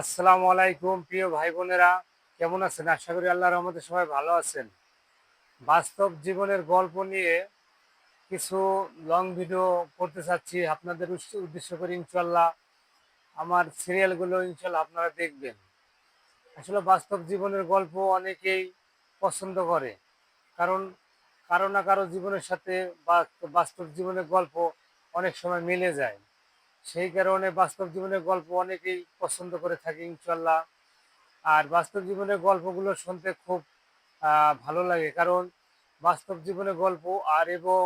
আসসালামু আলাইকুম, প্রিয় ভাই বোনেরা। কেমন আছেন? আশা করি আল্লাহ রহমতে সবাই ভালো আছেন। বাস্তব জীবনের গল্প নিয়ে কিছু লং ভিডিও করতে চাচ্ছি। আপনাদের উদ্দেশ্য করে ইনশাল্লাহ আমার সিরিয়ালগুলো ইনশাল্লাহ আপনারা দেখবেন। আসলে বাস্তব জীবনের গল্প অনেকেই পছন্দ করে। কারণ কারও না কারও জীবনের সাথে বাস্তব জীবনের গল্প অনেক সময় মিলে যায়। সেই কারণে বাস্তব জীবনের গল্প অনেকেই পছন্দ করে থাকে ইনশাল্লাহ আর বাস্তব জীবনের গল্পগুলো শুনতে খুব ভালো লাগে। কারণ বাস্তব জীবনের গল্প আর এবং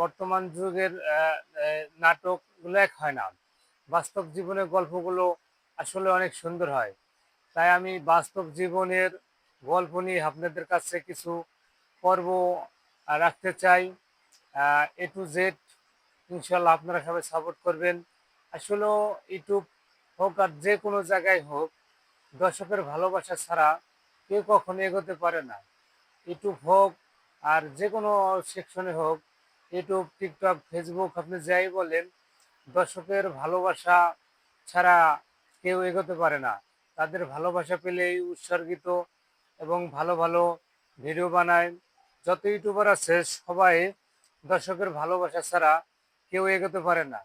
বর্তমান যুগের নাটকগুলো এক হয় না। বাস্তব জীবনের গল্পগুলো আসলে অনেক সুন্দর হয়। তাই আমি বাস্তব জীবনের গল্প নিয়ে আপনাদের কাছে কিছু পর্ব রাখতে চাই। এ টু জেড ইনশাল্লাহ আপনারা সবাই সাপোর্ট করবেন। আসলে ইউটিউব হোক আর যে কোনো জায়গায় হোক, দর্শকের ভালোবাসা ছাড়া কেউ কখনো এগোতে পারে না। ইউটিউব হোক আর যে কোনো সেকশনে হোক, ইউটিউব টিকটক ফেসবুক আপনি যাই বলেন, দর্শকের ভালোবাসা ছাড়া কেউ এগোতে পারে না। তাদের ভালোবাসা পেলেই উৎসর্গিত এবং ভালো ভালো ভিডিও বানায়। যত ইউটিউবার আছে, সবাই দর্শকের ভালোবাসা ছাড়া কেউ এগোতে পারে না।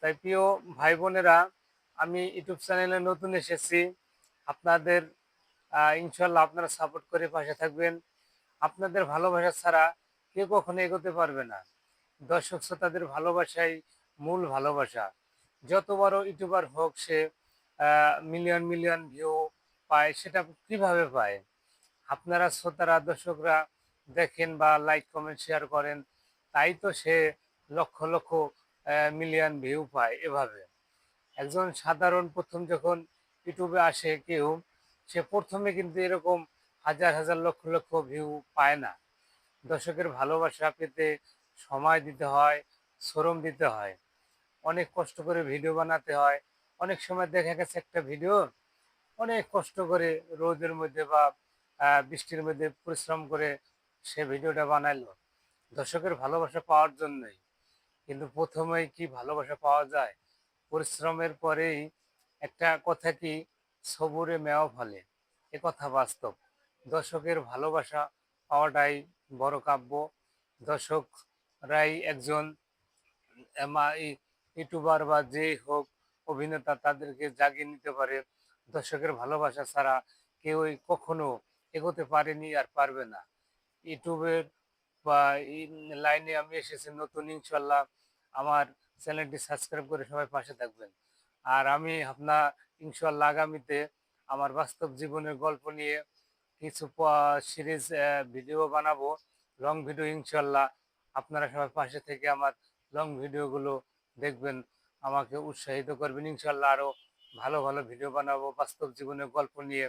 তাই প্রিয় ভাই বোনেরা আমি ইউটিউব চ্যানেলে নতুন এসেছি। আপনাদের ইনশাল্লাহ আপনারা সাপোর্ট করে পাশে থাকবেন। আপনাদের ভালোবাসা ছাড়া কেউ কখনো এগোতে পারবে না। দর্শক শ্রোতাদের ভালোবাসাই মূল ভালোবাসা। যত বড় ইউটিউবার হোক সে মিলিয়ন মিলিয়ন ভিউ পায়, সেটা কীভাবে পায়? আপনারা শ্রোতারা, দর্শকরা দেখেন বা লাইক কমেন্ট শেয়ার করেন, তাই তো সে লক্ষ লক্ষ মিলিয়ন ভিউ পায় এভাবে। একজন সাধারণ প্রথম যখন ইউটিউবে আসে কেউ, সে প্রথমে কিন্তু এরকম হাজার হাজার, লক্ষ লক্ষ ভিউ পায় না। দর্শকের ভালোবাসা পেতে সময় দিতে হয়, শ্রম দিতে হয়। অনেক কষ্ট করে ভিডিও বানাতে হয়। অনেক সময় দেখা গেছে একটা ভিডিও অনেক কষ্ট করে রোদের মধ্যে বা বৃষ্টির মধ্যে পরিশ্রম করে সে ভিডিওটা বানাইলো। দর্শকের ভালোবাসা পাওয়ার জন্যই। কিন্তু প্রথমেই কি ভালোবাসা পাওয়া যায়? পরিশ্রমের পরেই একটা কথা কি সবুরে মেওয়া ফলে। এ কথা বাস্তব। দর্শকের ভালোবাসা পাওয়াটাই বড় কাব্য। দর্শকরাই একজন ইউটিউবার বা যে হোক অভিনেতা তাদেরকে জাগিয়ে নিতে পারে। দর্শকের ভালোবাসা ছাড়া কেউই কখনো এগোতে পারেনি আর পারবে না। ইউটিউবের বা লাইনে আমি এসেছি নতুন ইনশাল্লাহ আমার চ্যানেলটি সাবস্ক্রাইব করে সবাই পাশে থাকবেন। আর আমি আপনার ইনশাল্লাহ আগামীতে আমার বাস্তব জীবনের গল্প নিয়ে কিছু সিরিজ ভিডিও বানাবো লং ভিডিও ইনশাল্লাহ আপনারা সবাই পাশে থেকে আমার লং ভিডিওগুলো দেখবেন, আমাকে উৎসাহিত করবেন ইনশাল্লাহ আরও ভালো ভালো ভিডিও বানাবো, বাস্তব জীবনের গল্প নিয়ে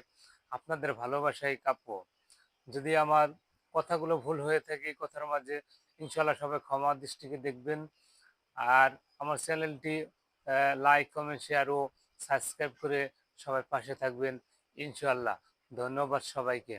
আপনাদের ভালোবাসাই কাপ্য যদি আমার কথাগুলো ভুল হয়ে থাকে এই কথার মাঝে ইনশাল্লাহ সবাই ক্ষমা দৃষ্টিকে দেখবেন। আর আমার চ্যানেলটি লাইক কমেন্ট শেয়ার ও সাবস্ক্রাইব করে সবাই পাশে থাকবেন ইনশাল্লাহ ধন্যবাদ সবাইকে।